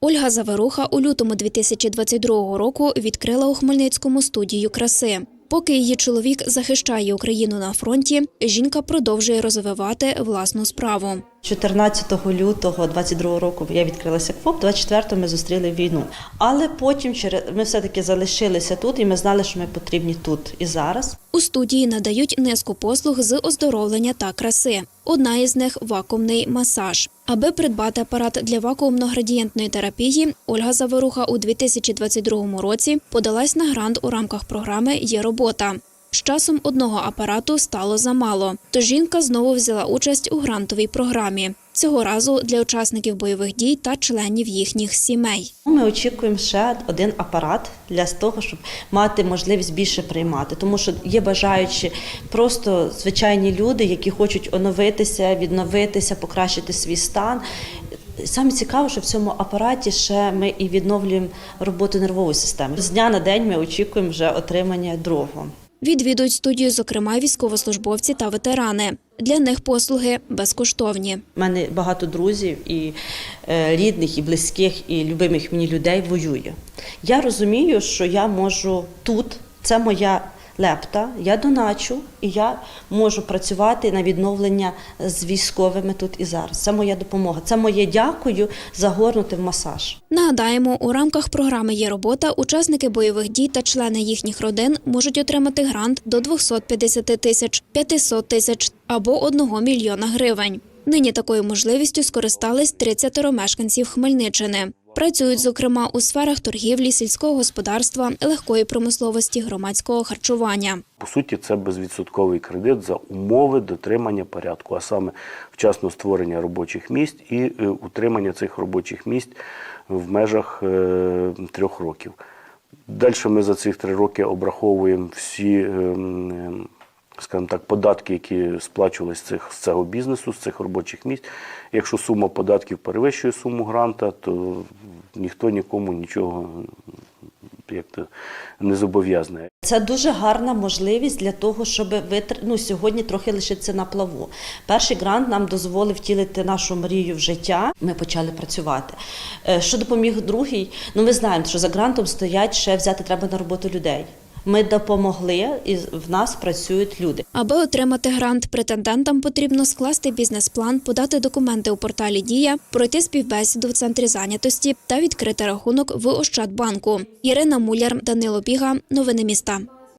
Ольга Заверуха у лютому 2022 року відкрила у Хмельницькому студію краси. Поки її чоловік захищає Україну на фронті, жінка продовжує розвивати власну справу. 14 лютого 22 року я відкрилася КФОП, 24 ми зустріли війну. Але потім ми все-таки залишилися тут, і ми знали, що ми потрібні тут і зараз. У студії надають низку послуг з оздоровлення та краси. Одна із них вакуумний масаж. Аби придбати апарат для вакуумно-градієнтної терапії, Ольга Заворуха у 2022 році подалась на грант у рамках програми Є робота. З часом одного апарату стало замало, тож жінка знову взяла участь у грантовій програмі. Цього разу для учасників бойових дій та членів їхніх сімей. Ми очікуємо ще один апарат для того, щоб мати можливість більше приймати, тому що є бажаючі просто звичайні люди, які хочуть оновитися, відновитися, покращити свій стан. Саме цікаво, що в цьому апараті ще ми і відновлюємо роботу нервової системи. З дня на день ми очікуємо вже отримання другого. Відвідують студію, зокрема, військовослужбовці та ветерани. Для них послуги безкоштовні. У мене багато друзів і е, рідних, і близьких, і любимих мені людей воює. Я розумію, що я можу тут, це моя лепта, я доначу, і я можу працювати на відновлення з військовими тут і зараз. Це моя допомога. Це моє дякую загорнути в масаж. Нагадаємо, у рамках програми є робота. Учасники бойових дій та члени їхніх родин можуть отримати грант до 250 тисяч, 500 тисяч або 1 мільйона гривень. Нині такою можливістю скористались 30 мешканців Хмельниччини. Працюють, зокрема, у сферах торгівлі, сільського господарства, легкої промисловості, громадського харчування. По суті, це безвідсотковий кредит за умови дотримання порядку, а саме вчасно створення робочих місць і е, утримання цих робочих місць в межах е, трьох років. Далі ми за цих три роки обраховуємо всі, е, скажімо так, податки, які сплачувалися з з цього бізнесу, з цих робочих місць. Якщо сума податків перевищує суму гранта, то ніхто нікому нічого як то, не зобов'язаний. Це дуже гарна можливість для того, щоб витр... ну, сьогодні трохи лишитися на плаву. Перший грант нам дозволив втілити нашу мрію в життя. Ми почали працювати. Е, Що допоміг другий? Ну, ми знаємо, що за грантом стоять ще взяти треба на роботу людей. Ми допомогли, і в нас працюють люди. Аби отримати грант, претендентам потрібно скласти бізнес-план, подати документи у порталі Дія, пройти співбесіду в центрі зайнятості та відкрити рахунок в Ощадбанку. Ірина Муляр, Данило Біга. Новини міста.